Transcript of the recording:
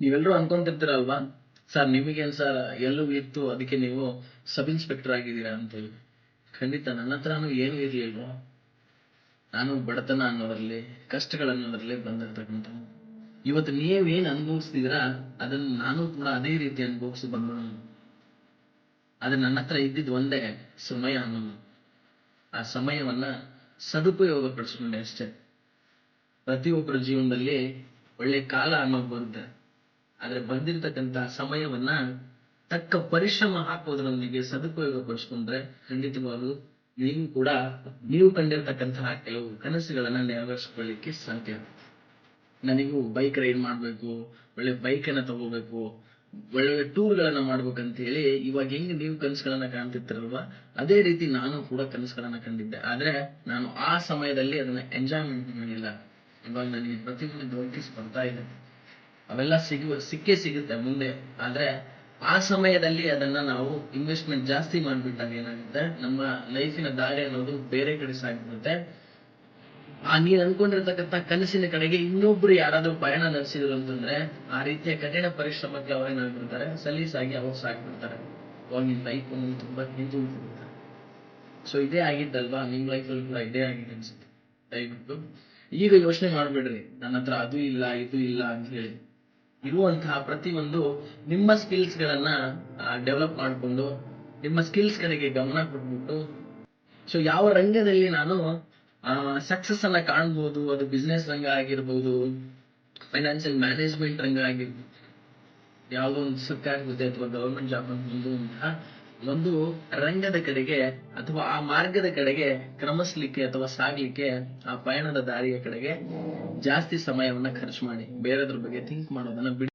ನೀವೆಲ್ಲರೂ ಅನ್ಕೊಂತಿರ್ತೀರಲ್ವಾ? ಸರ್, ನಿಮಗೇನು ಸರ್, ಎಲ್ಲೂ ಇತ್ತು ಅದಕ್ಕೆ ನೀವು ಸಬ್ ಇನ್ಸ್ಪೆಕ್ಟರ್ ಆಗಿದ್ದೀರಾ? ಅಂತೇಳಿ ಖಂಡಿತ, ನನ್ನ ಹತ್ರನೂ ಏನೂ ಇರಲಿಲ್ಲ ನಾನು ಬಡತನ ಅನ್ನೋದರಲ್ಲಿ ಕಷ್ಟಗಳನ್ನೋದರಲ್ಲಿ ಬಂದಿರತಕ್ಕಂಥ ಇವತ್ತು ನೀವೇನು ಅನುಭವಿಸ್ತಿದ್ದೀರಾ, ಅದನ್ನು ನಾನು ಕೂಡ ಅದೇ ರೀತಿ ಅನುಭವಿಸಿ ಬಂದವನು. ಆದರೆ ನನ್ನ ಹತ್ರ ಇದ್ದಿದ್ದು ಒಂದೇ ಸಮಯ ಅನ್ನೋದು. ಆ ಸಮಯವನ್ನ ಸದುಪಯೋಗ ಪಡಿಸ್ಕೊಂಡೆ ಅಷ್ಟೇ. ಪ್ರತಿಯೊಬ್ಬರ ಜೀವನದಲ್ಲಿ ಒಳ್ಳೆ ಕಾಲ ಅನ್ನೋದು ಬರುತ್ತೆ. ಆದ್ರೆ ಬಂದಿರತಕ್ಕಂತ ಸಮಯವನ್ನ ತಕ್ಕ ಪರಿಶ್ರಮ ಹಾಕೋದ್ರೊಂದಿಗೆ ಸದುಪಯೋಗ ಪಡಿಸ್ಕೊಂಡ್ರೆ ಖಂಡಿತವಾಗ್ಲು ನೀವು ಕೂಡ ನೀವು ಕಂಡಿರ್ತಕ್ಕಂತಹ ಕೆಲವು ಕನಸುಗಳನ್ನ ನೆರವೇರಿಸ್ಕೊಳ್ಳಿಕ್ಕೆ ಸಾಧ್ಯ. ನನಗೂ ಬೈಕ್ ರೈಡ್ ಮಾಡಬೇಕು, ಒಳ್ಳೆ ಬೈಕನ್ನ ತಗೋಬೇಕು ಒಳ್ಳೆ ಟೂರ್ ಗಳನ್ನ ಮಾಡ್ಬೇಕಂತ ಹೇಳಿ ಇವಾಗ ಹೆಂಗ್ ನೀವು ಕನಸುಗಳನ್ನ ಕಾಣ್ತಿರ್ತಾರಲ್ವಾ? ಅದೇ ರೀತಿ ನಾನು ಕೂಡ ಕನಸುಗಳನ್ನ ಕಂಡಿದ್ದೆ. ಆದ್ರೆ ನಾನು ಆ ಸಮಯದಲ್ಲಿ ಅದನ್ನ ಎಂಜಾಯ್ಮೆಂಟ್ ಮಾಡಿಲ್ಲ. ಇವಾಗ ನನಗೆ ಪ್ರತಿಯೊಂದು ನೋಟಿಸ್ ಬರ್ತಾ ಇದೆ. ಅವೆಲ್ಲ ಸಿಗುವ ಸಿಕ್ಕೇ ಸಿಗುತ್ತೆ ಮುಂದೆ. ಆದ್ರೆ ಆ ಸಮಯದಲ್ಲಿ ಅದನ್ನ ನಾವು ಇನ್ವೆಸ್ಟ್ಮೆಂಟ್ ಜಾಸ್ತಿ ಮಾಡಿಬಿಟ್ಟಾಗ ಏನಾಗುತ್ತೆ? ನಮ್ಮ ಲೈಫಿನ ದಾರಿ ಅನ್ನೋದು ಬೇರೆ ಕಡೆ ಸಾಗಿಬಿಡುತ್ತೆ. ಆ ನೀನ್ ಅನ್ಕೊಂಡಿರ್ತಕ್ಕಂಥ ಕನಸಿನ ಕಡೆಗೆ ಇನ್ನೊಬ್ರು ಯಾರಾದ್ರೂ ಪಯಣ ನಡೆಸಿದ್ರು ಅಂತಂದ್ರೆ ಆ ರೀತಿಯ ಕಠಿಣ ಪರಿಶ್ರಮಕ್ಕೆ ಅವರೇನಾಗ್ಬಿಡ್ತಾರೆ ಸಲೀಸಾಗಿ ಅವ್ರು ಸಾಕ್ಬಿಡ್ತಾರೆ ಅವಾಗಿನ ಲೈಫ್ ತುಂಬಾ ಹಿಂದುಳಿದಿರುತ್ತೆ ಸೊ ಇದೇ ಆಗಿದ್ದಲ್ವಾ? ನಿಮ್ ಲೈಫಲ್ಲಿ ಕೂಡ ಇದೇ ಆಗಿದೆ ಅನ್ಸುತ್ತೆ. ದಯವಿಟ್ಟು. ಈಗ ಯೋಚನೆ ಮಾಡ್ಬೇಡ್ರಿ. ನನ್ನ ಹತ್ರ ಅದು ಇಲ್ಲ, ಇದು ಇಲ್ಲ ಅಂತ ಹೇಳಿ. ಇರುವಂತಹ ಪ್ರತಿಯೊಂದು ನಿಮ್ಮ ಸ್ಕಿಲ್ಸ್ ಗಳನ್ನ ಡೆವಲಪ್ ಮಾಡ್ಕೊಂಡು, ನಿಮ್ಮ ಸ್ಕಿಲ್ಸ್ ಕಡೆಗೆ ಗಮನ ಕೊಟ್ಬಿಟ್ಟು ಸೊ ಯಾವ ರಂಗದಲ್ಲಿ ನಾನು ಸಕ್ಸಸ್ ಅನ್ನ ಕಾಣ್ಬೋದು, ಅದು ಬಿಸ್ನೆಸ್ ರಂಗ ಆಗಿರ್ಬೋದು ಫೈನಾನ್ಷಿಯಲ್ ಮ್ಯಾನೇಜ್ಮೆಂಟ್ ರಂಗ ಆಗಿರ್ಬೋದು, ಯಾವುದೋ ಒಂದು ಸರ್ಕಾರಿ ಹುದ್ದೆ ಅಥವಾ ಗವರ್ಮೆಂಟ್ ಜಾಬ್ ಹೊಂದುವಂತಹ ಒಂದು ರಂಗದ ಕಡೆಗೆ ಅಥವಾ ಆ ಮಾರ್ಗದ ಕಡೆಗೆ ಕ್ರಮಿಸ್ಲಿಕ್ಕೆ ಅಥವಾ ಸಾಗ್ಲಿಕ್ಕೆ ಆ ಪಯಣದ ದಾರಿಯ ಕಡೆಗೆ ಜಾಸ್ತಿ ಸಮಯವನ್ನ ಖರ್ಚು ಮಾಡಿ. ಬೇರೆದ್ರ ಬಗ್ಗೆ ಥಿಂಕ್ ಮಾಡೋದನ್ನ ಬಿಡಿ.